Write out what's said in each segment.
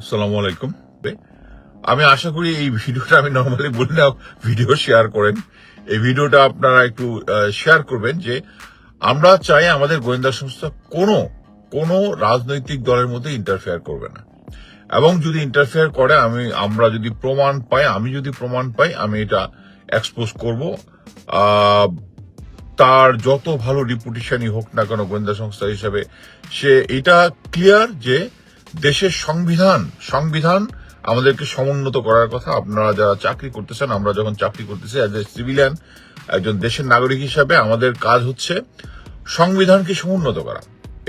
আসসালামু আলাইকুম আমি আশা করি এই ভিডিওটা আমি নর্মালি বলি না ভিডিও শেয়ার করেন। এই ভিডিওটা আপনারা একটু শেয়ার করবেন যে আমরা চাই আমাদের গোয়েন্দা সংস্থা কোনো কোনো রাজনৈতিক দলের মধ্যে ইন্টারফেয়ার করবে না। এবং যদি ইন্টারফেয়ার করে, আমি, আমরা যদি প্রমাণ পাই, আমি যদি প্রমাণ পাই, আমি এটা এক্সপোজ করব। তার যত ভালো রিপুটেশনই হোক না কেন গোয়েন্দা সংস্থা হিসেবে, সে এটা ক্লিয়ার যে দেশের সংবিধান সংবিধান আমাদেরকে সমুন্নত করার কথা। আপনারা যারা চাকরি করতেছেন, আমরা যখন চাকরি করতেছি অ্যাজ এ সিভিলিয়ান একজন দেশের নাগরিক হিসাবে আমাদের কাজ হচ্ছে সংবিধানকে সমুন্নত করা।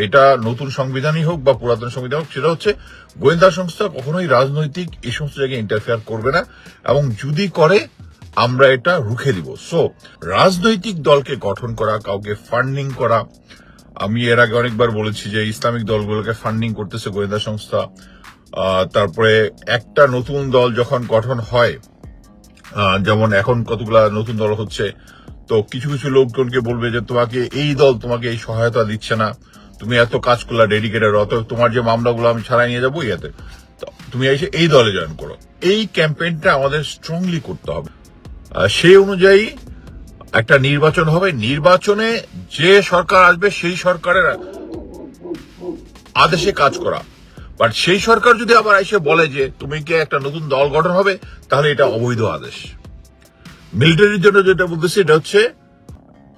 এটা নতুন সংবিধানই হোক বা পুরাতন সংবিধান হোক, সেটা হচ্ছে গোয়েন্দা সংস্থা কখনোই রাজনৈতিক এই সমস্ত জায়গায় ইন্টারফেয়ার করবে না এবং যদি করে, আমরা এটা রুখে দিব। সো রাজনৈতিক দলকে গঠন করা, কাউকে ফান্ডিং করা আমি এর আগে অনেকবার বলেছি যে ইসলামিক দলগুলোকে ফান্ডিং করতেছে গোয়েন্দা সংস্থা। তারপরে একটা নতুন দল যখন গঠন হয় যেমন এখন কতগুলা নতুন দল হচ্ছে, তো কিছু কিছু লোকজনকে বলবে যে তোমাকে এই দল তোমাকে এই সহায়তা দিচ্ছে না, তুমি এত কাজ করলা ডেডিকেটেড অত তোমার যে মামলাগুলো আমি ছাড়াই নিয়ে যাব ইয়াতে। তুমি এসে এই দলে জয়েন করো। এই ক্যাম্পেইনটা আমাদের স্ট্রংলি করতে হবে। সেই অনুযায়ী একটা নির্বাচন হবে, নির্বাচনে যে সরকার আসবে সেই সরকারের আদেশে কাজ করা। বাট সেই সরকার যদি আবার এসে বলে যে, তুমি কি একটা নতুন দল গঠন হবে? তাহলে এটা অবৈধ আদেশ। মিলিটারির জন্য যেটা বলতেছি, এটা হচ্ছে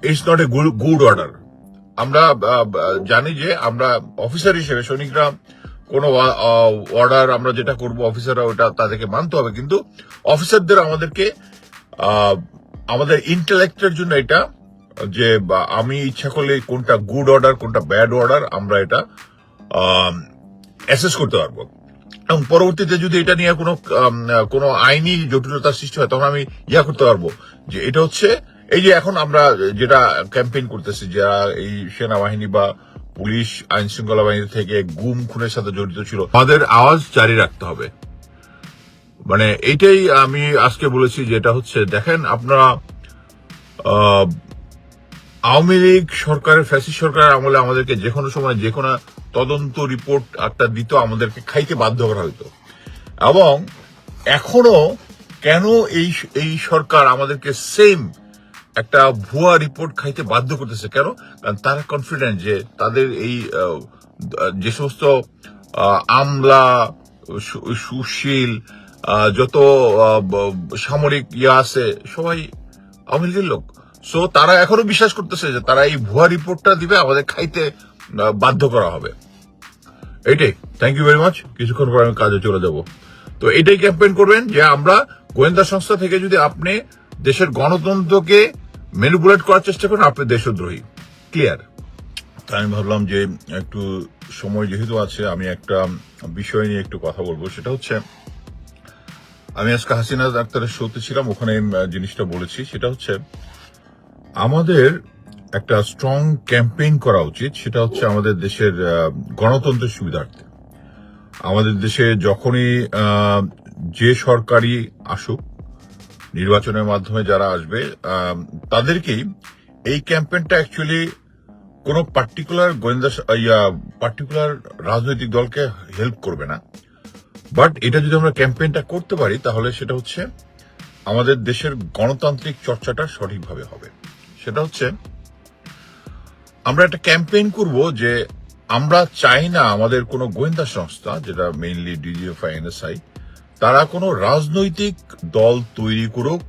it's not a good order আমরা জানি যে আমরা অফিসার হিসেবে সৈনিকরা, কোন অর্ডার আমরা যেটা করব, অফিসাররা ওটা তাদেরকে মানতে হবে। কিন্তু অফিসারদের আমাদেরকে আমাদের ইন্টেলেক্টের জন্য এটা, যে আমি ইচ্ছা করলে কোনটা গুড অর্ডার কোনটা ব্যাড অর্ডার আমরা এটা অ্যাসেস করতে পারব। এবং পরবর্তীতে যদি এটা নিয়ে কোনো কোনো আইনি জটিলতার সৃষ্টি হয়, তখন আমি ইয়া করতে পারব, যে এটা হচ্ছে, এই যে এখন আমরা যেটা ক্যাম্পেইন করতেছি, যারা এই সেনাবাহিনী বা পুলিশ আইন শৃঙ্খলা বাহিনী থেকে গুম, খুনের সাথে জড়িত ছিল, তাদের আওয়াজ জারি রাখতে হবে। মানে এইটাই আমি আজকে বলেছি যেটা হচ্ছে, দেখেন, আপনারা আওয়ামী লীগ সরকারের, ফ্যাসিস্ট সরকারের আমলে আমাদেরকে যে কোনো সময় যে কোনো তদন্ত রিপোর্ট একটা দিত, আমাদেরকে খাইতে বাধ্য করা হতো এবং এখনও কেন এই এই সরকার আমাদেরকে সেম একটা ভুয়া রিপোর্ট খাইতে বাধ্য করতেছে? কেন? কারণ তারা কনফিডেন্ট যে তাদের এই যে সমস্ত আমলা সুশীল যত সামরিক ইয়ে আছে, সবাই আওয়ামী লীগের লোক। সো তারা এখনও বিশ্বাস করতেছে যে তারা এই ভুয়া রিপোর্টটা দিবে, আমাদের খাইতে বাধ্য করা হবে। এটাই থ্যাংক ইউ ভেরি মাচ কিছুক্ষণ পর আমি কাজে চলে যাব। তো এটাই ক্যাম্পেইন করবেন যে আমরা গোয়েন্দা সংস্থা থেকে যদি আপনি দেশের গণতন্ত্রকে ম্যানিপুলেট করার চেষ্টা করেন, আপনি দেশদ্রোহী। ক্লিয়ার তাই আমি ভাবলাম যে একটু সময় যেহেতু আছে, আমি একটা বিষয় নিয়ে একটু কথা বলব। সেটা হচ্ছে আমি আজকে হাসিনা ডাক্তারের শোতে ছিলাম, ওখানে জিনিসটা বলেছি। সেটা হচ্ছে, আমাদের একটা স্ট্রং ক্যাম্পেইন করা উচিত। সেটা হচ্ছে আমাদের দেশের গণতন্ত্রের সুবিধার্থে। আমাদের দেশে যখনই যে সরকারি আসুক, নির্বাচনের মাধ্যমে যারা আসবে তাদেরকেই এই ক্যাম্পেইনটা অ্যাকচুয়ালি কোনো পার্টিকুলার গোয়েন্দা পার্টিকুলার রাজনৈতিক দলকে হেল্প করবে না। বাট এটা যদি আমরা ক্যাম্পেইনটা করতে পারি, তাহলে সেটা হচ্ছে আমাদের দেশের গণতান্ত্রিক চর্চাটা সঠিকভাবে হবে। সেটা হচ্ছে আমরা একটা ক্যাম্পেইন করব যে আমরা চাই না আমাদের কোনো গোয়েন্দা সংস্থা, যেটা মেইনলি ডিজিএফআই এনএসআই তারা কোনো রাজনৈতিক দল তৈরি করুক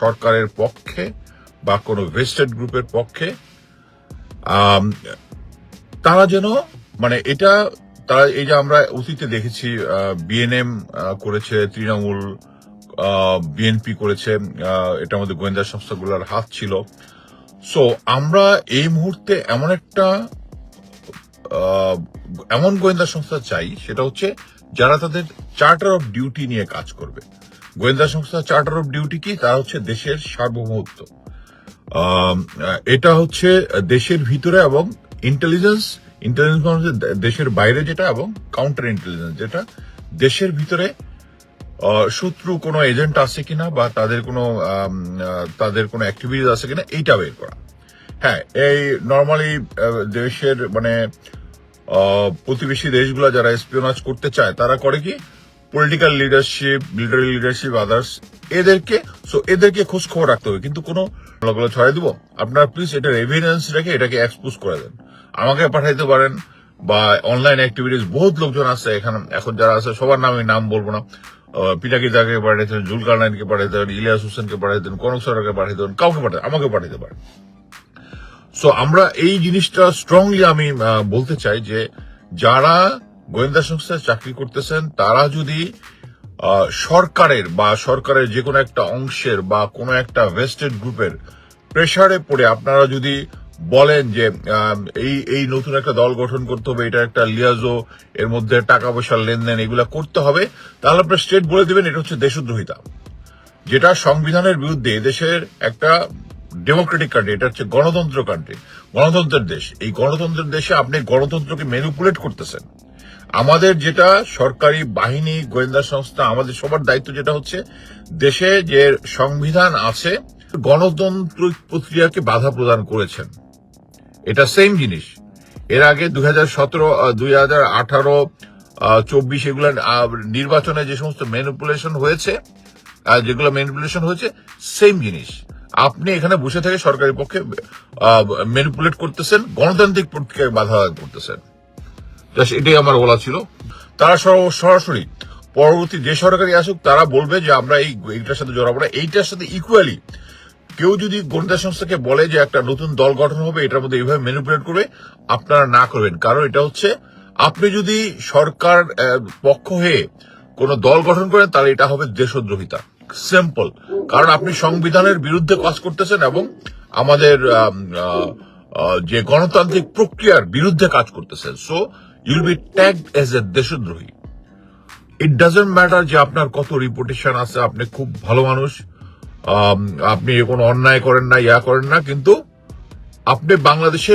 সরকারের পক্ষে বা কোনো ভেস্টেড গ্রুপের পক্ষে। তারা যেন মানে এটা তারা এই যে আমরা অতীতে দেখেছি বিএনএম করেছে, তৃণমূল বিএনপি করেছে এটা আমাদের গোয়েন্দা সংস্থাগুলোর হাত ছিল। সো আমরা এই মুহূর্তে এমন একটা এমন গোয়েন্দা সংস্থা চাই, সেটা হচ্ছে যারা তাদের চার্টার অফ ডিউটি নিয়ে কাজ করবে। গোয়েন্দা সংস্থা চার্টার অফ ডিউটি কি? তা হচ্ছে দেশের সার্বভৌমত্ব। এটা হচ্ছে দেশের ভিতরে এবং ইন্টেলিজেন্স ইন্টেলিজেন্স মানে হচ্ছে দেশের বাইরে যেটা এবং কাউন্টার ইন্টেলিজেন্স যেটা দেশের ভিতরে শত্রু কোনো এজেন্ট আছে কিনা বা তাদের কোনো তাদের কোনো অ্যাক্টিভিটিস আছে কিনা এইটা বের করা। হ্যাঁ এই নর্মালি দেশের মানে প্রতিবেশী দেশগুলো যারা স্পিওনাজ করতে চায়, তারা করে কি? Political leadership military leadership others এদেরকে সো এদেরকে খোঁজ খবর রাখতে হবে। কিন্তু কোনো ছড়াই দিব। আপনারা প্লিজ এটার এভিডেন্স রেখে এটাকে এক্সপোজ করে দেন। আমাকে পাঠাইতে পারেন বা অনলাইন অ্যাক্টিভিটিস বহুত লোকজন আছে, এখানে এখন যারা আছে, সবার নামে নাম বলব না। পিটাকি দাকে পাঠাইতেন জুলকার নাইনকে পাঠাইতে পারেন, ইলিয়াস হোসেনকে পাঠাইতেন কনক সরকারকে পাঠাইতে পারেন, কাউকে পাঠাই আমাকে পাঠাইতে পারেন। সো আমরা এই জিনিসটা স্ট্রংলি আমি বলতে চাই যে যারা গোয়েন্দা সংস্থায় চাকরি করতেছেন, তারা যদি সরকারের বা সরকারের যে কোনো একটা অংশের বা কোনো একটা ভেস্টেড গ্রুপের প্রেসারে পড়ে, আপনারা যদি বলেন যে এই এই নতুন একটা দল গঠন করতে হবে, এটা একটা লিয়াজো, এর মধ্যে টাকা পয়সার লেনদেন, এগুলা করতে হবে। তাহলে আপনার স্টেট বলে দেবেন, এটা হচ্ছে দেশদ্রোহিতা। যেটা সংবিধানের বিরুদ্ধে দেশের একটা ডেমোক্রেটিক কান্ট্রি এটা হচ্ছে গণতন্ত্র কান্ট্রি গণতন্ত্রের দেশ। এই গণতন্ত্রের দেশে আপনি গণতন্ত্রকে ম্যানিপুলেট করতেছেন। আমাদের যেটা সরকারি বাহিনী, গোয়েন্দা সংস্থা, আমাদের সবার দায়িত্ব যেটা হচ্ছে, দেশে যে সংবিধান আছে গণতন্ত্র প্রক্রিয়াকে বাধা প্রদান করেছেন। এটা সেম জিনিস। এর আগে দুই হাজার সতেরো দুই হাজার আঠারো চব্বিশ এগুলো নির্বাচনে যে সমস্ত ম্যানিপুলেশন হয়েছে যেগুলো ম্যানিপুলেশন হয়েছে সেম জিনিস। আপনি এখানে বসে থেকে সরকারি পক্ষে ম্যানিপুলেট করতেছেন, গণতান্ত্রিক প্রক্রিয়ায় বাধা করতেছেন। এটাই আমার বলা ছিল। তারা সরাসরি, পরবর্তী যে সরকারি আসুক, তারা বলবে যে আমরা এই, এইটার সাথে জড়াবো না। এইটার সাথে ইকুয়ালি কেউ যদি গোয়েন্দা সংস্থাকে বলে যে একটা নতুন দল গঠন হবে, এটার মধ্যে এইভাবে ম্যানিপুলেট করবে, আপনারা না করবেন। কারণ এটা হচ্ছে, আপনি যদি সরকার পক্ষ হয়ে কোন দল গঠন করেন, তাহলে এটা হবে দেশদ্রোহিতা। সিম্পল কারণ আপনি সংবিধানের বিরুদ্ধে কাজ করতেছেন এবং আমাদের যে গণতান্ত্রিক প্রক্রিয়ার বিরুদ্ধে কাজ করতেছেন। So you'll be tag as a দেশদ্রোহী। ইট ডাজেন্ট ম্যাটার যে আপনার কত রিপুটেশন আছে, আপনি খুব ভালো মানুষ আপনি কোনো অন্যায় করেন না ইয়া করেন না কিন্তু আপনি বাংলাদেশের